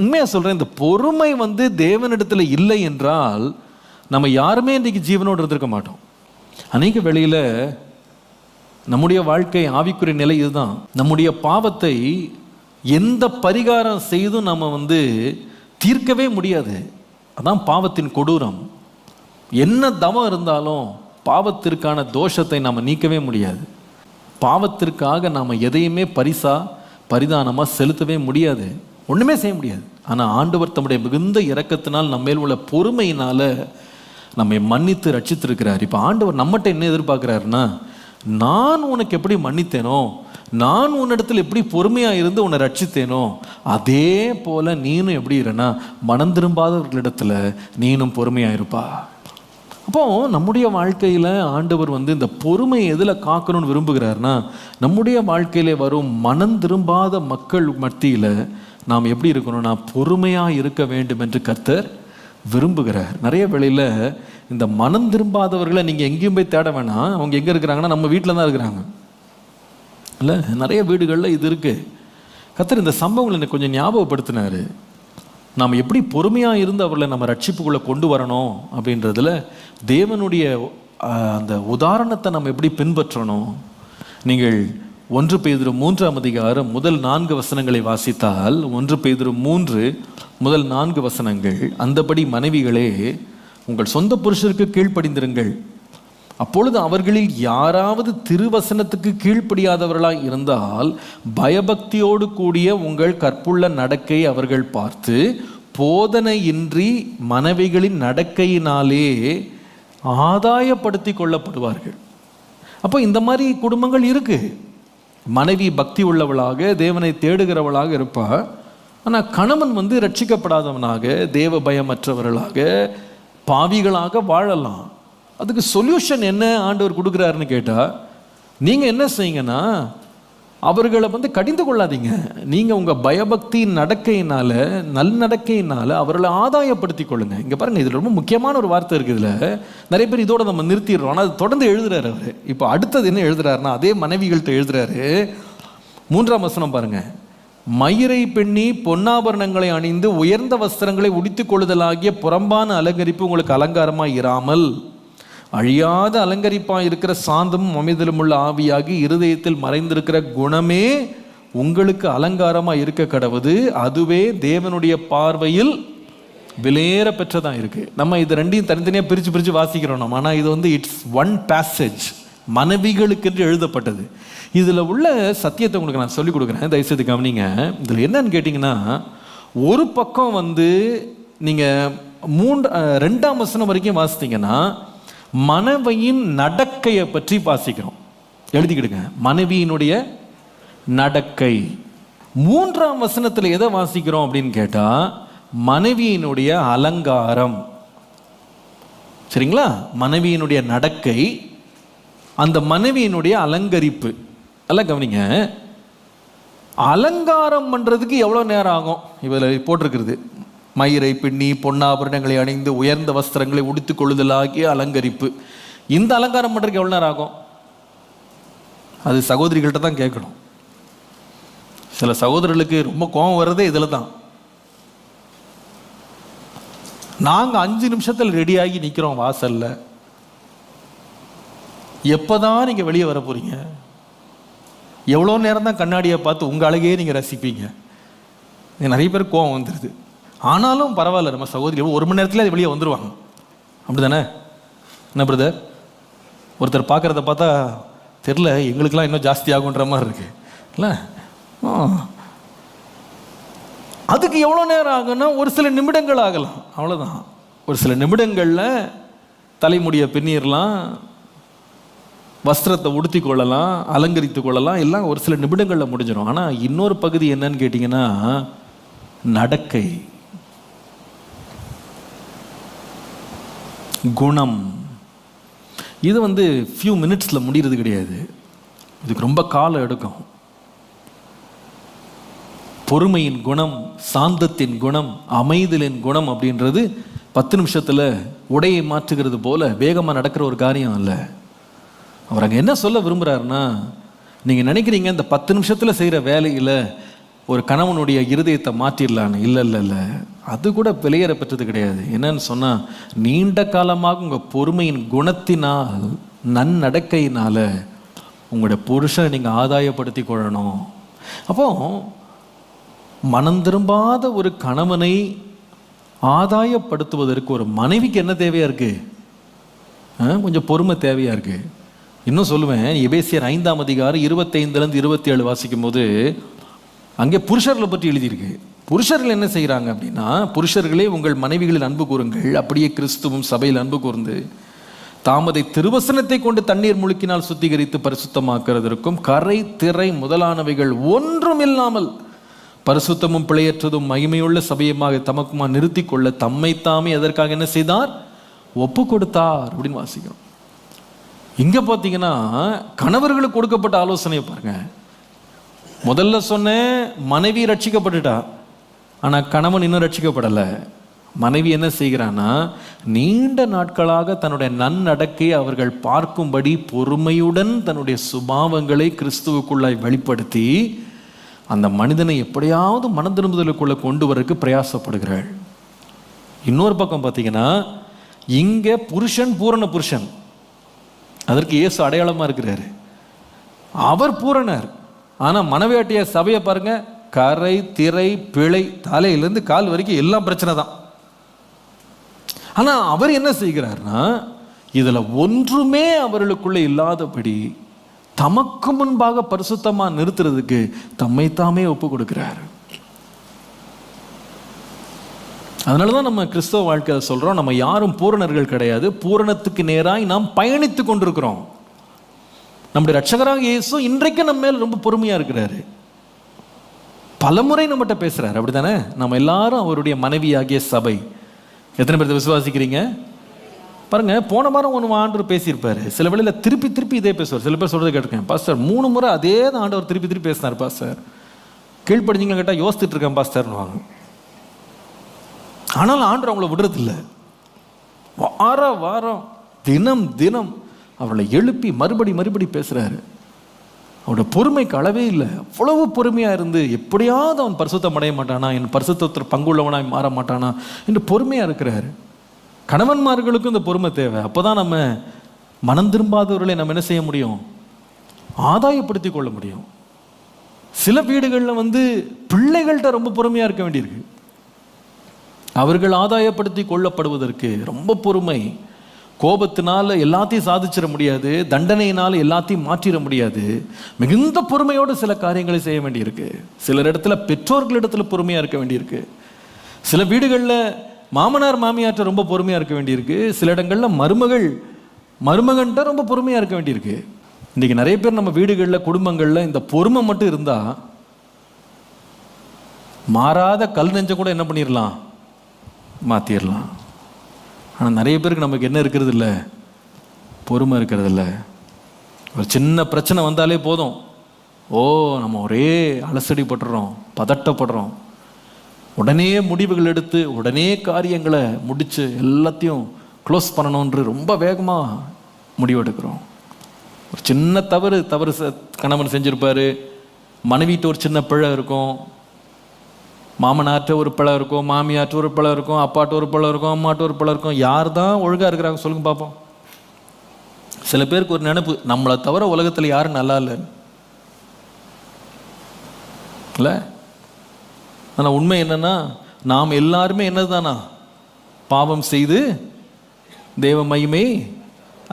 உண்மையாக சொல்கிறேன் இந்த பொறுமை வந்து தேவனிடத்தில் இல்லை என்றால் நம்ம யாருமே இன்றைக்கி ஜீவனோடு இருந்திருக்க மாட்டோம். அநேக வேளையில் நம்முடைய வாழ்க்கை ஆவிக்குரிய நிலை இதுதான். நம்முடைய பாவத்தை எந்த பரிகாரம் செய்தும் நம்ம வந்து தீர்க்கவே முடியாது. அதான் பாவத்தின் கொடூரம். என்ன தவம் இருந்தாலும் பாவத்திற்கான தோஷத்தை நாம் நீக்கவே முடியாது. பாவத்திற்காக நாம் எதையுமே பரிசா பரிதானமாக செலுத்தவே முடியாது. ஒன்றுமே செய்ய முடியாது. ஆனால் ஆண்டவர் தம்முடைய மிகுந்த இரக்கத்தினால் நம்ம மேல் உள்ள பொறுமையினால் நம்மை மன்னித்து ரட்சித்திருக்கிறார். இப்போ ஆண்டவர் நம்மகிட்ட என்ன எதிர்பார்க்குறாருன்னா நான் உனக்கு எப்படி மன்னித்தேனோ நான் உன்னிடத்தில் எப்படி பொறுமையாக இருந்து உன்னை ரட்சித்தேனோ அதே போல் நீனும் எப்படி இருனா மனம் திரும்பாதவர்களிடத்தில் நீனும் பொறுமையாக இருப்பா. அப்போ நம்முடைய வாழ்க்கையில் ஆண்டவர் வந்து இந்த பொறுமை எதில் காக்கணும்னு விரும்புகிறாருன்னா நம்முடைய வாழ்க்கையிலே வரும் மனம் திரும்பாத மக்கள் மத்தியில் நாம் எப்படி இருக்கணும்னா பொறுமையாக இருக்க வேண்டும் என்று கர்த்தர் விரும்புகிறார். நிறைய வேளையில் இந்த மனம் திரும்பாதவர்களை நீங்கள் எங்கேயும் போய் தேட வேணாம். அவங்க எங்கே இருக்கிறாங்கன்னா நம்ம வீட்டில் தான் இருக்கிறாங்க. இல்லை? நிறைய வீடுகளில் இது இருக்குது கர்த்தர் இந்த சம்பவங்களை எனக்கு கொஞ்சம் ஞாபகப்படுத்தினாரு. நாம் எப்படி பொறுமையாக இருந்து அவர்களை நம்ம ரட்சிப்புக்குள்ளே கொண்டு வரணும் அப்படின்றதுல தேவனுடைய அந்த உதாரணத்தை நம்ம எப்படி பின்பற்றணும்? நீங்கள் ஒன்று பெய்திரு மூன்றாம் அதிகாரம் முதல் நான்கு வசனங்களை வாசித்தால் ஒன்று பெய்திரு மூன்று முதல் நான்கு வசனங்கள் அந்தபடி மனைவிகளே உங்கள் சொந்த புருஷருக்கு கீழ்ப்படிந்திருங்கள். அப்பொழுது அவர்களில் யாராவது திருவசனத்துக்கு கீழ்ப்படியாதவர்களாக இருந்தால் பயபக்தியோடு கூடிய உங்கள் கற்புள்ள நடக்கை அவர்கள் பார்த்து போதனையின்றி மனைவிகளின் நடக்கையினாலே ஆதாயப்படுத்தி கொள்ளப்படுவார்கள். அப்போ இந்த மாதிரி குடும்பங்கள் இருக்குது மனைவி பக்தி உள்ளவளாக தேவனை தேடுகிறவளாக இருப்பாள் ஆனால் கணவன் வந்து ரட்சிக்கப்படாதவனாக தேவ பயமற்றவர்களாக பாவிகளாக வாழலாம். அதுக்கு சொல்யூஷன் என்ன ஆண்டவர் கொடுக்குறாருன்னு கேட்டால் நீங்கள் என்ன செய்யுங்கன்னா அவர்களை வந்து கடிந்து கொள்ளாதீங்க. நீங்கள் உங்கள் பயபக்தி நடக்கையினால நல் நடக்கையினால அவர்களை ஆதாயப்படுத்தி கொள்ளுங்க. இங்கே பாருங்க இதில் ரொம்ப முக்கியமான ஒரு வார்த்தை இருக்குது இதில். நிறைய பேர் இதோட நம்ம நிறுத்திடுறோம். ஆனால் அது தொடர்ந்து எழுதுறாரு அவர். இப்போ அடுத்தது என்ன எழுதுறாருன்னா அதே மனைவிகள்கிட்ட எழுதுறாரு. மூன்றாம் வசனம் பாருங்க. மயிரை பெண்ணி பொன்னாபரணங்களை அணிந்து உயர்ந்த வஸ்திரங்களை உடித்து கொள்ளுதலாகிய புறம்பான அலங்கரிப்பு உங்களுக்கு அலங்காரமாக இராமல் அழியாத அலங்கரிப்பாக இருக்கிற சாந்தமும் அமைதலும் உள்ள ஆவியாகி இருதயத்தில் மறைந்திருக்கிற குணமே உங்களுக்கு அலங்காரமாக இருக்க கடவுது. அதுவே தேவனுடைய பார்வையில் விலையேற பெற்றதாக இருக்குது நம்ம இது ரெண்டையும் தனித்தனியாக பிரித்து பிரித்து வாசிக்கிறோம் நம்ம. ஆனால் இது வந்து இட்ஸ் ஒன் பேசேஜ் மனைவிகளுக்கென்று எழுதப்பட்டது. இதில் உள்ள சத்தியத்தை உங்களுக்கு நான் சொல்லிக் கொடுக்குறேன். தயவுசெய்து கவனிங்க. இதில் என்னன்னு கேட்டிங்கன்னா ஒரு பக்கம் வந்து நீங்கள் மூன்று ரெண்டாம் வசனம் வரைக்கும் வாசித்தீங்கன்னா மனைவியின் நடக்கையை பற்றி வாசிக்கிறோம். எழுதிக்கிடுங்க. மனைவியினுடைய நடக்கை. மூன்றாம் வசனத்தில் எதை வாசிக்கிறோம் அப்படின்னு கேட்டா மனைவியினுடைய அலங்காரம். சரிங்களா? மனைவியினுடைய நடக்கை அந்த மனைவியினுடைய அலங்கரிப்பு. எல்லாம் கவனிங்க. அலங்காரம் பண்றதுக்கு எவ்வளோ நேரம் ஆகும்? இதில் போட்டிருக்கிறது. மயிரை பின்னி பொன்னாபரணங்களை அணிந்து உயர்ந்த வஸ்திரங்களை உடுத்து கொள்ளுதலாகிய அலங்கரிப்பு. இந்த அலங்காரம் பண்ணுறதுக்கு எவ்வளோ நேரம் ஆகும்? அது சகோதரிகள்கிட்ட தான் கேட்கணும். சில சகோதரர்களுக்கு ரொம்ப கோபம் வர்றதே இதில் தான். நாங்கள் அஞ்சு நிமிஷத்தில் ரெடியாகி நிற்கிறோம் வாசல்ல. எப்போதான் நீங்கள் வெளியே வர போகிறீங்க எவ்வளோ நேரம் தான் கண்ணாடியை பார்த்து உங்கள் அழகையே நீங்கள் ரசிப்பீங்க? நிறைய பேர் கோவம் வந்துடுது ஆனாலும் பரவாயில்ல நம்ம சகோதரி ஒரு மணி நேரத்தில் வெளியே வந்துடுவாங்க அப்படி தானே என்ன பிரதர் ஒருத்தர் பார்க்குறத பார்த்தா தெரில எங்களுக்கெல்லாம் இன்னும் ஜாஸ்தி ஆகுன்ற மாதிரி இருக்கு. இல்லை? அதுக்கு எவ்வளோ நேரம் ஆகும்னா ஒரு சில நிமிடங்கள் ஆகலாம். அவ்வளோதான் ஒரு சில நிமிடங்களில் தலைமுடியை பின்னிடலாம் வஸ்திரத்தை உடுத்தி கொள்ளலாம் அலங்கரித்து கொள்ளலாம் எல்லாம் ஒரு சில நிமிடங்களில் முடிஞ்சிடும் ஆனால் இன்னொரு பகுதி என்னன்னு கேட்டிங்கன்னா நடக்கை. குணம். இது வந்து ஃபியூ மினிட்ஸில் முடிகிறது கிடையாது. இதுக்கு ரொம்ப காலம் எடுக்கும். பொறுமையின் குணம் சாந்தத்தின் குணம் அமைதலின் குணம் அப்படின்றது பத்து நிமிஷத்தில் உடையை மாற்றுகிறது போல வேகமாக நடக்கிற ஒரு காரியம் இல்லை. அவர் அங்கே என்ன சொல்ல விரும்புகிறாருன்னா நீங்கள் நினைக்கிறீங்க இந்த பத்து நிமிஷத்தில் செய்கிற வேலையில் ஒரு கணவனுடைய இருதயத்தை மாற்றிடலான்னு? இல்லை இல்லை இல்லை. அது கூட வெளியேற பெற்றது கிடையாது. என்னன்னு சொன்னால் நீண்ட காலமாக உங்கள் பொறுமையின் குணத்தினால் நன்னடக்கையினால் உங்களுடைய புருஷனை நீங்கள் ஆதாயப்படுத்தி கொள்ளணும். அப்போ மனம் திரும்பாத ஒரு கணவனை ஆதாயப்படுத்துவதற்கு ஒரு மனைவிக்கு என்ன தேவையாக இருக்குது ஆ, கொஞ்சம் பொறுமை தேவையாக இருக்குது இன்னும் சொல்லுவேன் எபேசியர் ஐந்தாம் அதிகாரம் இருபத்தைந்துலேருந்து இருபத்தி ஏழு வாசிக்கும் போது அங்கே புருஷர்களை பற்றி எழுதியிருக்கு. புருஷர்கள் என்ன செய்கிறாங்க அப்படின்னா புருஷர்களே உங்கள் மனைவிகளில் அன்பு கூறுங்கள். அப்படியே கிறிஸ்துவும் சபையில் அன்பு கூர்ந்து தாமதை திருவசனத்தை கொண்டு தண்ணீர் முழுக்கினால் சுத்திகரித்து பரிசுத்தமாக்குறதற்கும் கரை திரை முதலானவைகள் ஒன்றும் இல்லாமல் பரிசுத்தமும் பிழையற்றதும் மகிமையுள்ள சபையமாக தமக்குமா நிறுத்தி கொள்ள தம்மை தாமே எதற்காக என்ன செய்தார்? ஒப்பு கொடுத்தார் அப்படின்னு வாசிக்கிறோம். இங்கே பார்த்தீங்கன்னா கணவர்களுக்கு கொடுக்கப்பட்ட ஆலோசனையை பாருங்க. முதல்ல சொன்னேன் மனைவி ரட்சிக்கப்பட்டுட்டா. ஆனால் கணவன் இன்னும் ரட்சிக்கப்படலை. மனைவி என்ன செய்கிறான்னா நீண்ட நாட்களாக தன்னுடைய நன்னடக்கை அவர்கள் பார்க்கும்படி பொறுமையுடன் தன்னுடைய சுபாவங்களை கிறிஸ்துவுக்குள்ளாய் வெளிப்படுத்தி அந்த மனிதனை எப்படியாவது மன திரும்புதலுக்குள்ளே கொண்டு வரக்கு பிரயாசப்படுகிறாள். இன்னொரு பக்கம் பார்த்தீங்கன்னா இங்கே புருஷன் பூரண புருஷன். அதற்கு இயேசு அடையாளமாக இருக்கிறாரு. அவர் பூரணர். ஆனால் மனவேட்டைய சபையை பாருங்கள் கரை திரை பிழை தலையிலேருந்து கால் வரைக்கும் எல்லாம் பிரச்சனை தான். ஆனால் அவர் என்ன செய்கிறார்னா இதில் ஒன்றுமே அவர்களுக்குள்ளே இல்லாதபடி தமக்கு முன்பாக பரிசுத்தமாக நிறுத்துறதுக்கு தம்மை தாமே ஒப்பு கொடுக்கிறார். அதனால தான் நம்ம கிறிஸ்தவ வாழ்க்கையில் சொல்கிறோம் நம்ம யாரும் பூரணர்கள் கிடையாது. பூரணத்துக்கு நேராய் நாம் பயணித்து கொண்டிருக்கிறோம். நம்முடைய ரட்சகராக இயேசு இன்றைக்கு நம்ம மேல் ரொம்ப பொறுமையாக இருக்கிறாரு. பலமுறை நம்மகிட்ட பேசுகிறாரு அப்படி தானே நம்ம எல்லாரும் அவருடைய மனைவியாகிய சபை. எத்தனை பேர் விசுவாசிக்கிறீங்க? பாருங்க போன வாரம் ஒன்று ஆண்டவர் பேசியிருப்பார். சில வேளையில் திருப்பி திருப்பி இதே பேசுவார். சில பேர் சொல்கிறத கேட்டிருக்கேன். பாஸ்டர் மூணு முறை அதே தான் ஆண்டவர் திருப்பி திருப்பி பேசினார் பாஸ்டர் கீழ்ப்படிஞ்சிங்களா கேட்டால் யோசித்துட்டு இருக்கேன் பாஸ்டர்னுவாங்க வாங்க. ஆண்டவர் அவங்கள விடுறதில்ல. வார வாரம் தினம் தினம் அவளை எழுப்பி மறுபடி மறுபடி பேசுகிறாரு அவனோட பொறுமைக்கு அளவே இல்லை. அவ்வளவு பொறுமையாக இருந்து எப்படியாவது அவன் பரிசுத்தம் அடைய மாட்டானா? என் பரிசுத்தத்தில் பங்குள்ளவனாய் மாற மாட்டானா? என்று பொறுமையாக இருக்கிறாரு. கணவன்மார்களுக்கும் இந்த பொறுமை தேவை. அப்பதான் நம்ம மனம் திரும்பாதவர்களை நம்ம என்ன செய்ய முடியும்? ஆதாயப்படுத்தி கொள்ள முடியும். சில வீடுகளில் வந்து பிள்ளைகள்கிட்ட ரொம்ப பொறுமையாக இருக்க வேண்டியிருக்கு. அவர்கள் ஆதாயப்படுத்தி கொள்ளப்படுவதற்கு ரொம்ப பொறுமை. கோபத்தினால் எல்லாத்தையும் சாதிச்சிட முடியாது தண்டனையினால் எல்லாத்தையும் மாற்றிட முடியாது. மிகுந்த பொறுமையோடு சில காரியங்களை செய்ய வேண்டியிருக்கு. சிலர் இடத்துல பெற்றோர்களிடத்தில் பொறுமையாக இருக்க வேண்டியிருக்கு. சில வீடுகளில் மாமனார் மாமியார்கிட்ட ரொம்ப பொறுமையாக இருக்க வேண்டியிருக்கு. சில இடங்களில் மருமகள் மருமகன்ட்ட ரொம்ப பொறுமையாக இருக்க வேண்டியிருக்கு. இன்றைக்கி நிறைய பேர் நம்ம வீடுகளில் குடும்பங்களில் இந்த பொறுமை மட்டும் இருந்தால் மாறாத கல் நெஞ்ச கூட என்ன பண்ணிடலாம் மாற்றிடலாம் ஆனால் நிறைய பேருக்கு நமக்கு என்ன இருக்கிறது இல்லை பொறுமை இருக்கிறது இல்லை ஒரு சின்ன பிரச்சனை வந்தாலே போதும். ஓ நம்ம ஒரே அலசடிப்படுறோம் பதட்டப்படுறோம். உடனே முடிவுகள் எடுத்து உடனே காரியங்களை முடித்து எல்லாத்தையும் க்ளோஸ் பண்ணணுன்று ரொம்ப வேகமாக முடிவெடுக்கிறோம். ஒரு சின்ன தவறு தவறு செ- கணவன் செஞ்சுருப்பார். மனைவிட்டு ஒரு சின்ன பிழை இருக்கும். மாமனாற்ற ஒரு பிழை இருக்கும் மாமியார்ட்ட ஒரு பிழை இருக்கும் அப்பாட்ட ஒரு பிழை இருக்கும் அம்மாட்ட ஒரு பிழை இருக்கும். யார் தான் ஒழுங்காக இருக்கிறாங்க சொல்லுங்க பார்ப்போம் சில பேருக்கு ஒரு நினைப்பு நம்மளை தவிர உலகத்தில் யாரும் நல்லா இல்லை. இல்லை? ஆனால் உண்மை என்னன்னா நாம் எல்லாருமே என்னதானா பாவம் செய்து தேவ மகிமை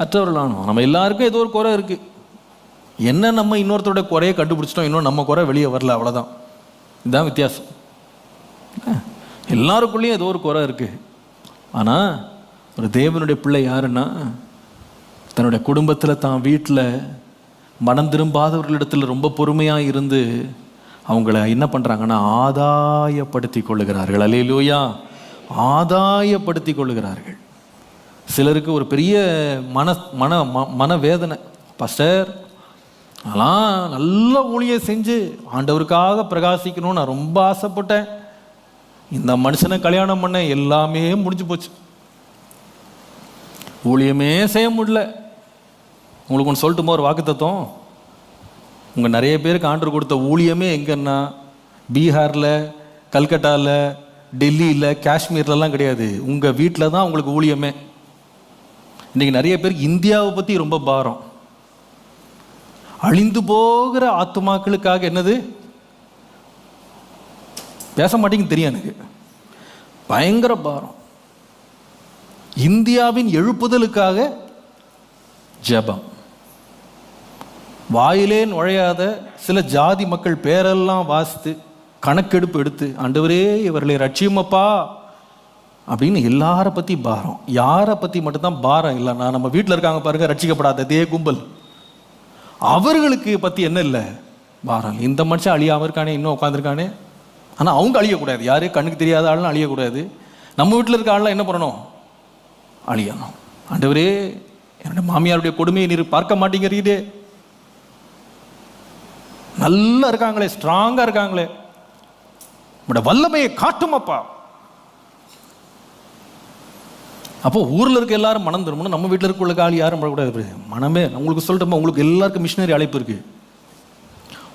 அற்றவர்களானோம். நம்ம எல்லாருக்கும் ஏதோ ஒரு குறை இருக்குது என்ன நம்ம இன்னொருத்தரோட குறையை கண்டுபிடிச்சிட்டோம் இன்னும் நம்ம குறை வெளியே வரல அவ்வளோதான் இதுதான் வித்தியாசம். எல்லாருக்குள்ளேயும் ஏதோ ஒரு குறை இருக்குது ஆனால் ஒரு தேவனுடைய பிள்ளை யாருன்னா தன்னுடைய குடும்பத்தில் தான் வீட்டில் மனம் திரும்பாதவர்களிடத்தில் ரொம்ப பொறுமையாக இருந்து அவங்கள என்ன பண்ணுறாங்கன்னா ஆதாயப்படுத்தி கொள்ளுகிறார்கள். அலையிலூயா ஆதாயப்படுத்தி கொள்ளுகிறார்கள் சிலருக்கு ஒரு பெரிய மன மன ம- மனவேதனை. பஸ்டர் அதெல்லாம் நல்ல ஊழியை செஞ்சு ஆண்டவருக்காக பிரகாசிக்கணும்னு நான் ரொம்ப ஆசைப்பட்டேன். இந்த மனுஷனை கல்யாணம் பண்ண எல்லாமே முடிஞ்சு போச்சு. ஊழியமே செய்ய முடியல. உங்களுக்கு ஒன்று சொல்லட்டுமா ஒரு வாக்கு தத்துவம் உங்கள் நிறைய பேருக்கு ஆண்டர் கொடுத்த ஊழியமே எங்கன்னா பீகாரில் கல்கட்டாவில் டெல்லியில் காஷ்மீர்லலாம் கிடையாது. உங்கள் வீட்டில் தான் உங்களுக்கு ஊழியமே. இன்றைக்கி நிறைய பேருக்கு இந்தியாவை பற்றி ரொம்ப பாரம். அழிந்து போகிற ஆத்துமாக்களுக்காக என்னது? பேச மாட்டேங்குன்னு தெரியும் எனக்கு. பயங்கர பாரம். இந்தியாவின் எழுப்புதலுக்காக ஜெபம். வாயிலே நுழையாத சில ஜாதி மக்கள் பேரெல்லாம் வாசித்து கணக்கெடுப்பு எடுத்து ஆண்டவரே இவர்களை ரட்சியமப்பா. அப்படின்னு எல்லார பற்றி பாரம். யாரை பற்றி மட்டும்தான் பாரம் இல்லைன்னா நம்ம வீட்டில் இருக்காங்க பாருங்க ரட்சிக்கப்படாத தே கும்பல். அவர்களுக்கு பற்றி என்ன இல்லை? பாரம் இந்த மனுஷன் அழியாமல் இருக்கானே இன்னும் உட்காந்துருக்கானே ஆனால் அவங்க அழியக்கூடாது. யாரு? கண்ணுக்கு தெரியாத ஆள்லாம் அழியக்கூடாது. நம்ம வீட்டில் இருக்க ஆள்லாம் என்ன பண்ணணும்? அழியணும். ஆண்டவரே என்னோட மாமியாருடைய கொடுமையை நீர் பார்க்க மாட்டேங்கிறீரே நல்லா இருக்காங்களே ஸ்ட்ராங்காக இருக்காங்களே. உங்களோட வல்லமையை காட்டுமப்பா அப்போ. ஊரில் இருக்க எல்லாரும் மனம் திரும்பணும். நம்ம வீட்டில் இருக்க உள்ள ஆள் யாரும் படக்கூடாது மனமே உங்களுக்கு சொல்லிட்டோமா உங்களுக்கு எல்லாருக்கும் மிஷினரி அழைப்பு இருக்குது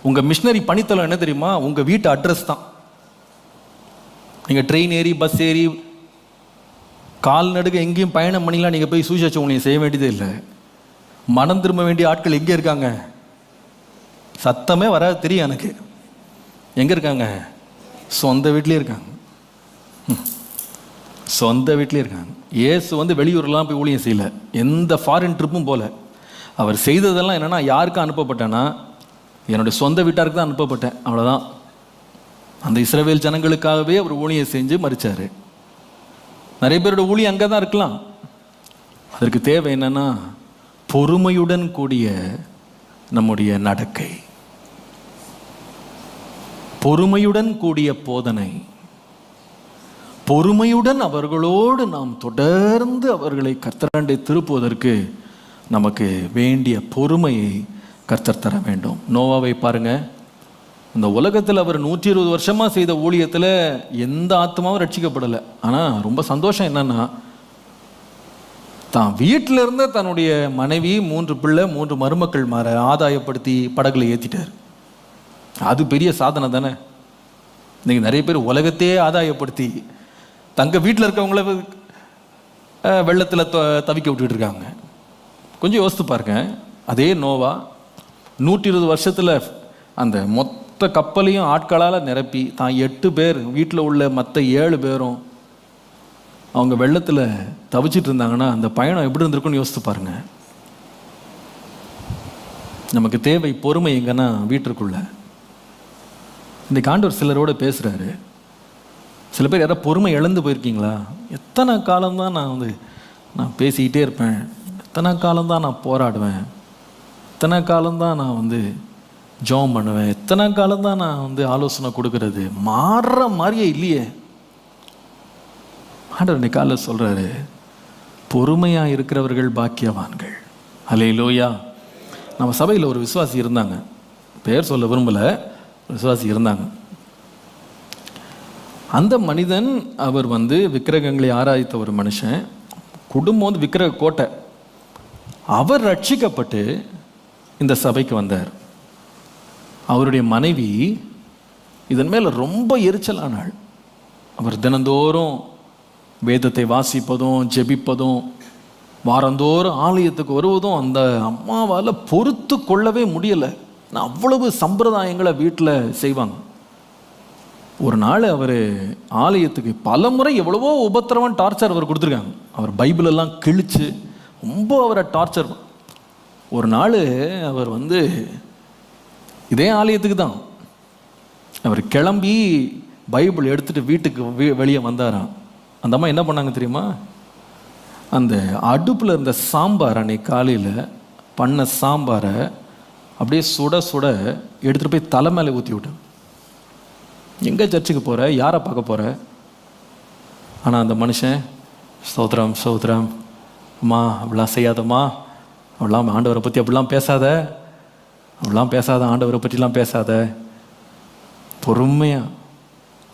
உங்கள் மிஷினரி பணித்தளம் என்ன தெரியுமா? உங்கள் வீட்டு அட்ரஸ் தான். நீங்கள் ட்ரெயின் ஏறி பஸ் ஏறி கால்நடுக எங்கேயும் பயணம் பண்ணிலாம் நீங்கள் போய் சூசேச்ச உங்களை செய்ய வேண்டியதே இல்லை. மனம் திரும்ப வேண்டிய ஆட்கள் எங்கே இருக்காங்க? சத்தமே வராது தெரியும் எனக்கு. எங்கே இருக்காங்க? சொந்த வீட்லேயே இருக்காங்க. சொந்த வீட்லேயே இருக்காங்க. இயேசு வந்து வெளியூர்லாம் போய் ஊழியம் செய்யலை. எந்த ஃபாரின் ட்ரிப்பும் போல. அவர் செய்ததெல்லாம் என்னென்னா யாருக்கு அனுப்பப்பட்டேன்னா என்னுடைய சொந்த வீட்டாருக்கு தான் அனுப்பப்பட்டேன். அவ்வளோதான் அந்த இஸ்ரவேல் ஜனங்களுக்காகவே அவர் ஊழியம் செஞ்சு மறிச்சார் நிறைய பேரோட ஊழியம் அங்கே தான் இருக்கலாம். அதற்கு தேவை என்னன்னா பொறுமையுடன் கூடிய நம்முடைய நடக்கை. பொறுமையுடன் கூடிய போதனை. பொறுமையுடன் அவர்களோடு நாம் தொடர்ந்து அவர்களை கர்த்தராண்டை திருப்புவதற்கு நமக்கு வேண்டிய பொறுமையை கர்த்தர் தர வேண்டும். நோவாவை பாருங்கள் இந்த உலகத்தில் அவர் நூற்றி இருபது வருஷமாக செய்த ஊழியத்தில் எந்த ஆத்மாவும் ரட்சிக்கப்படலை. ஆனால் ரொம்ப சந்தோஷம் என்னன்னா தான் வீட்டில் இருந்த தன்னுடைய மனைவி மூன்று பிள்ளை மூன்று மருமக்கள் மாற ஆதாயப்படுத்தி படகுல ஏற்றிட்டார் அது பெரிய சாதனை தானே. இன்னைக்கு நிறைய பேர் உலகத்தையே ஆதாயப்படுத்தி தங்க வீட்டில் இருக்கவங்கள வெள்ளத்தில் த- தவிக்க விட்டுட்டு இருக்காங்க. கொஞ்சம் யோசித்து பாருங்க. அதே நோவா நூற்றி இருபது வருஷத்தில் அந்த மொத்த கப்பலையும் ஆட்களால் நிரப்பி தான் எட்டு பேர் வீட்டில் உள்ள மற்ற ஏழு பேரும் அவங்க வெள்ளத்தில் தவிச்சிட்டு இருந்தாங்கன்னா அந்த பயணம் எப்படி இருந்திருக்கும்னு யோசித்து பாருங்க. நமக்கு தேவை பொறுமை எங்கன்னா வீட்டிற்குள்ள. இந்த காண்டவர் சிலரோட பேசுகிறாரு சில பேர் யாராவது பொறுமை இழந்து போயிருக்கீங்களா? எத்தனை காலம்தான் நான் வந்து நான் பேசிக்கிட்டே இருப்பேன். எத்தனை காலம்தான் நான் போராடுவேன். எத்தனை காலம்தான் நான் வந்து ஜெபம் பண்ணுவேன். எத்தனை காலம்தான் நான் வந்து ஆலோசனை கொடுக்கறது? மாறுற மாதிரியே இல்லையே. ஆண்டவர் நிக்கால காலைல சொல்றாரு பொறுமையா இருக்கிறவர்கள் பாக்கியவான்கள். அலே லோயா நம்ம சபையில் ஒரு விசுவாசி இருந்தாங்க. பெயர் சொல்ல விரும்பல விசுவாசி இருந்தாங்க. அந்த மனிதன் அவர் வந்து விக்கிரகங்களை ஆராய்த்த ஒரு மனுஷன் குடும்பம் வந்து விக்கிரக கோட்டை. அவர் ரட்சிக்கப்பட்டு இந்த சபைக்கு வந்தார். அவருடைய மனைவி இதன் மேலே ரொம்ப எரிச்சலானாள். அவர் தினந்தோறும் வேதத்தை வாசிப்பதும் ஜெபிப்பதும் வாரந்தோறும் ஆலயத்துக்கு வருவதும் அந்த அம்மாவால் பொறுத்து கொள்ளவே முடியலை. நான் அவ்வளவு சம்பிரதாயங்களை வீட்டில் செய்வாங்க. ஒரு நாள் அவர் ஆலயத்துக்கு பல முறை எவ்வளவோ உபத்திரவம் டார்ச்சர் அவர் கொடுத்துருக்காங்க. அவர் பைபிள் எல்லாம் கிழிச்சு ரொம்ப அவரை டார்ச்சர் ஒரு நாள் அவர் வந்து இதே ஆலயத்துக்கு தான். அவர் கிளம்பி பைபிள் எடுத்துட்டு வீட்டுக்கு வெ- வெளியே வந்தாராம். அந்த அம்மா என்ன பண்ணாங்க தெரியுமா? அந்த அடுப்பில் இருந்த சாம்பார் அன்னைக்கு காலையில் பண்ண சாம்பாரை அப்படியே சுட சுட எடுத்துகிட்டு போய் தலை மேலே ஊற்றி விட்டேன் எங்கே சர்ச்சுக்கு போகிற யாரை பார்க்க போகிற ஆனால் அந்த மனுஷன் சௌத்ராம் ஸ்தோத்திரம். அம்மா அப்படிலாம் செய்யாதம்மா. அப்படிலாம் ஆண்டவரை பற்றி அப்படிலாம் பேசாத. அப்படிலாம் பேசாத ஆண்டவரை பற்றிலாம் பேசாத. பொறுமையாக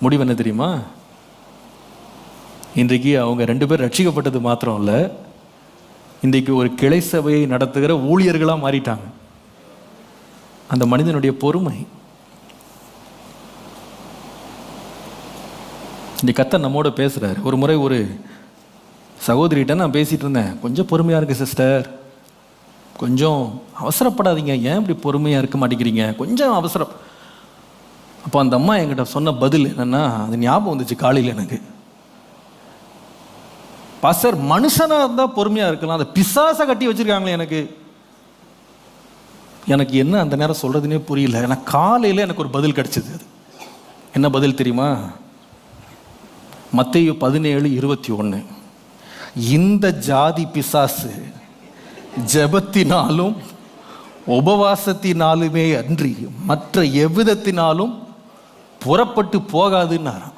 முடிவு என்ன தெரியுமா? இன்றைக்கு அவங்க ரெண்டு பேர் ரட்சிக்கப்பட்டது மாத்திரம் இல்லை இன்றைக்கு ஒரு கிளை சபையை நடத்துகிற ஊழியர்களாக மாறிட்டாங்க. அந்த மனிதனுடைய பொறுமை. இந்த கத்தர் நம்மோட பேசுகிறார் ஒரு முறை ஒரு சகோதரிகிட்ட நான் பேசிகிட்டு இருந்தேன். கொஞ்சம் பொறுமையாக இருக்கு சிஸ்டர். கொஞ்சம் அவசரப்படாதீங்க. ஏன் இப்படி பொறுமையாக இருக்க மாட்டேங்கிறீங்க? கொஞ்சம் அவசரம். அப்போ அந்த அம்மா என்கிட்ட சொன்ன பதில் என்னன்னா அது ஞாபகம் வந்துச்சு காலையில் எனக்கு. பாஸ்டர் மனுஷனாக இருந்தால் பொறுமையாக இருக்கலாம். அந்த பிசாசை கட்டி வச்சிருக்காங்களே எனக்கு. எனக்கு என்ன அந்த நேரம் சொல்கிறதுனே புரியல. எனக்கு காலையில் எனக்கு ஒரு பதில் கிடச்சிது அது. என்ன பதில் தெரியுமா? மத்தேயு பதினேழு இருபத்தி ஒன்று இந்த ஜாதி பிசாசு ஜெபத்தினாலும் உபவாசத்தினாலுமே அன்றி மற்ற எவ்விதத்தினாலும் புறப்பட்டு போகாதுன்னாராம்.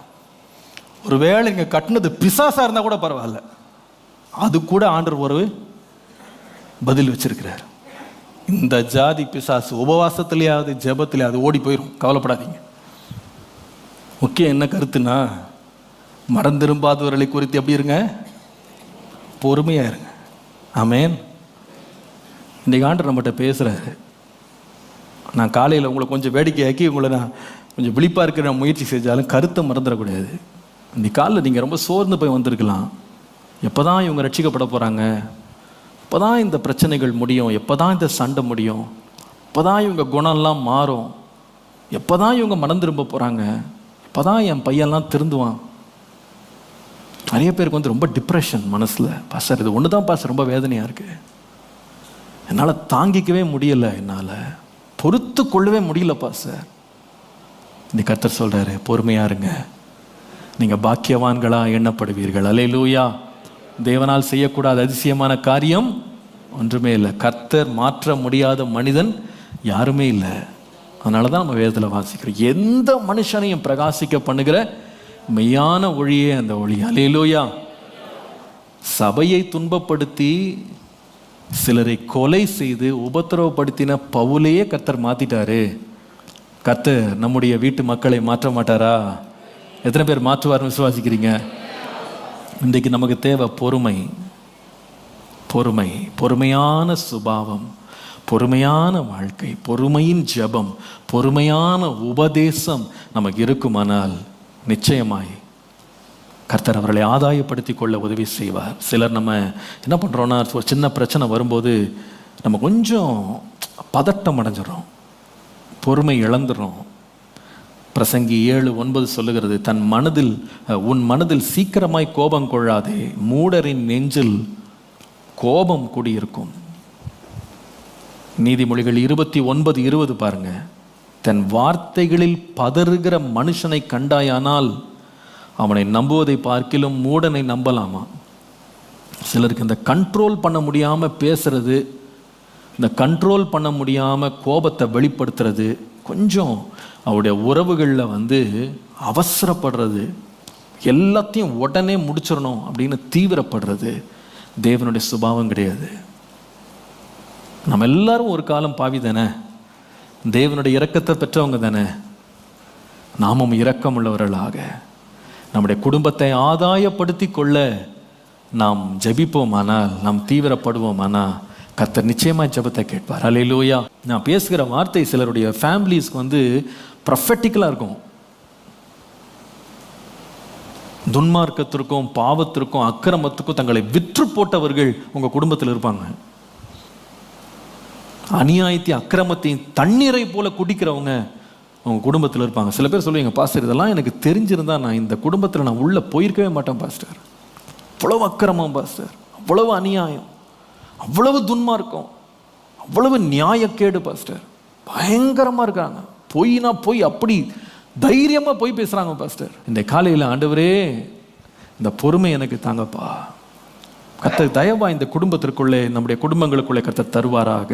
ஒருவேளை இங்கே கட்டினது பிசாசாக இருந்தால் கூட பரவாயில்ல. அது கூட ஆண்டர் உறவு பதில் வச்சிருக்கிறார். இந்த ஜாதி பிசாசு உபவாசத்திலேயாவது ஜெபத்திலேயாவது ஓடி போயிடும் கவலைப்படாதீங்க. முக்கியம் என்ன கருத்துனா மறந்திரும்பாதவர்களை குறித்து எப்படி இருங்க? பொறுமையாக இருங்க. ஆமேன். இன்றைக்கு ஆண்டர் நம்மகிட்ட பேசுகிறாரு நான் காலையில் உங்களை கொஞ்சம் வேடிக்கையாக்கி உங்களை நான் கொஞ்சம் விழிப்பாக இருக்கிற முயற்சி செஞ்சாலும் கருத்தை மறந்துடக்கூடாது. இன்னைக்கு காலில் நீங்கள் ரொம்ப சோர்ந்து போய் வந்திருக்கலாம். எப்போ தான் இவங்க ரட்சிக்கப்பட போகிறாங்க எப்போ தான் இந்த பிரச்சனைகள் முடியும்? எப்போ தான் இந்த சண்டை முடியும்? எப்போ தான் இவங்க குணம்லாம் மாறும்? எப்போ தான் இவங்க மனம் திரும்ப போகிறாங்க இப்போ தான் என் பையன்லாம் திருந்துவான்? நிறைய பேருக்கு வந்து ரொம்ப டிப்ரெஷன் மனசில். பாசர் இது ஒன்று தான் பாஸ்டர் ரொம்ப வேதனையாக இருக்குது என்னால் தாங்கிக்கவே முடியலை என்னால் பொறுத்து கொள்ளவே முடியலப்பா சார். இந்த கத்தர் சொல்கிறாரு பொறுமையாக இருங்க. நீங்கள் பாக்கியவான்களாக எண்ணப்படுவீர்கள். அலே லூயா தேவனால் செய்யக்கூடாத அதிசயமான காரியம் ஒன்றுமே இல்லை. கர்த்தர் மாற்ற முடியாத மனிதன் யாருமே இல்லை. அதனால தான் நம்ம வேதத்தில் வாசிக்கிறோம். எந்த மனுஷனையும் பிரகாசிக்க பண்ணுகிற மெய்யான ஒளியே அந்த ஒளி. அலையிலோயா சபையை துன்பப்படுத்தி சிலரை கொலை செய்து உபத்திரவப்படுத்தின பவுலையே கர்த்தர் மாத்திட்டாரு. கர்த்தர் நம்முடைய வீட்டு மக்களை மாற்ற மாட்டாரா? எத்தனை பேர் மாற்றுவார்னு விசுவாசிக்கிறீங்க? இன்றைக்கு நமக்கு தேவை பொறுமை. பொறுமை. பொறுமையான சுபாவம். பொறுமையான வாழ்க்கை. பொறுமையின் ஜெபம். பொறுமையான உபதேசம் நமக்கு இருக்குமானால் நிச்சயமாய் கர்த்தர் அவர்களை ஆதாயப்படுத்தி கொள்ள உதவி செய்வார். சிலர் நம்ம என்ன பண்ணுறோன்னா ஒரு சின்ன பிரச்சனை வரும்போது நம்ம கொஞ்சம் பதட்டம் அடைஞ்சிடறோம். பொறுமை இழந்துடுறோம். பிரசங்கி ஏழு ஒன்பது சொல்லுகிறது தன் மனதில் உன் மனதில் சீக்கிரமாய் கோபம் கொள்ளாதே மூடரின் நெஞ்சில் கோபம் குடியிருக்கும். நீதிமொழிகள் இருபத்தி ஒன்பது இருபது பாருங்க. தன் வார்த்தைகளில் பதறுகிற மனுஷனை கண்டாயானால் அவனை நம்புவதை பார்க்கிலும் மூடனை நம்பலாமா? சிலருக்கு இந்த கண்ட்ரோல் பண்ண முடியாமல் பேசுறது இந்த கண்ட்ரோல் பண்ண முடியாமல் கோபத்தை வெளிப்படுத்துறது கொஞ்சம் அவருடைய உறவுகளில் வந்து அவசரப்படுறது எல்லாத்தையும் உடனே முடிச்சிடணும் அப்படின்னு தீவிரப்படுறது தேவனுடைய சுபாவம் கிடையாது. நம்ம எல்லாரும் ஒரு காலம் பாவி தானே? தேவனுடைய இரக்கத்தை பெற்றவங்க தானே? நாமும் இரக்கமுள்ளவர்களாக. நம்முடைய குடும்பத்தை ஆதாயப்படுத்தி கொள்ள நாம் ஜபிப்போமானால் நாம் தீவிரப்படுவோமானால் கத்தர் நிச்சயமாக ஜெபத்தை கேட்பார். அலையிலூயா நான் பேசுகிற வார்த்தை சிலருடைய ஃபேமிலிஸ்க்கு வந்து ப்ரொஃபட்டிக்கலாக இருக்கும். துன்மார்க்கத்திற்கும் பாவத்திற்கும் அக்கிரமத்துக்கும் தங்களை விற்று போட்டவர்கள் உங்கள் குடும்பத்தில் இருப்பாங்க. அநியாயத்தையும் அக்கிரமத்தையும் தண்ணீரை போல குடிக்கிறவங்க உங்க குடும்பத்தில் இருப்பாங்க. சில பேர் சொல்லுவீங்க பாஸ்டர் இதெல்லாம் எனக்கு தெரிஞ்சிருந்தா நான் இந்த குடும்பத்தில் நான் உள்ள போயிருக்கவே மாட்டேன் பாஸ்டர் அவ்வளவு அக்கிரமம் பாஸ்டர் அவ்வளவு அநியாயம். அவ்வளவு துன்மார்க்கம். அவ்வளவு நியாயக்கேடு பாஸ்டர் பயங்கரமா இருக்காங்க. பொய்னா போய் அப்படி தைரியமா போய் பேசுறாங்க பாஸ்டர் இந்த காலையில் ஆண்டவரே இந்த பொறுமை எனக்கு தாங்கப்பா. கத்த தயவா இந்த குடும்பத்திற்குள்ளே நம்முடைய குடும்பங்களுக்குள்ளே கத்த தருவாராக.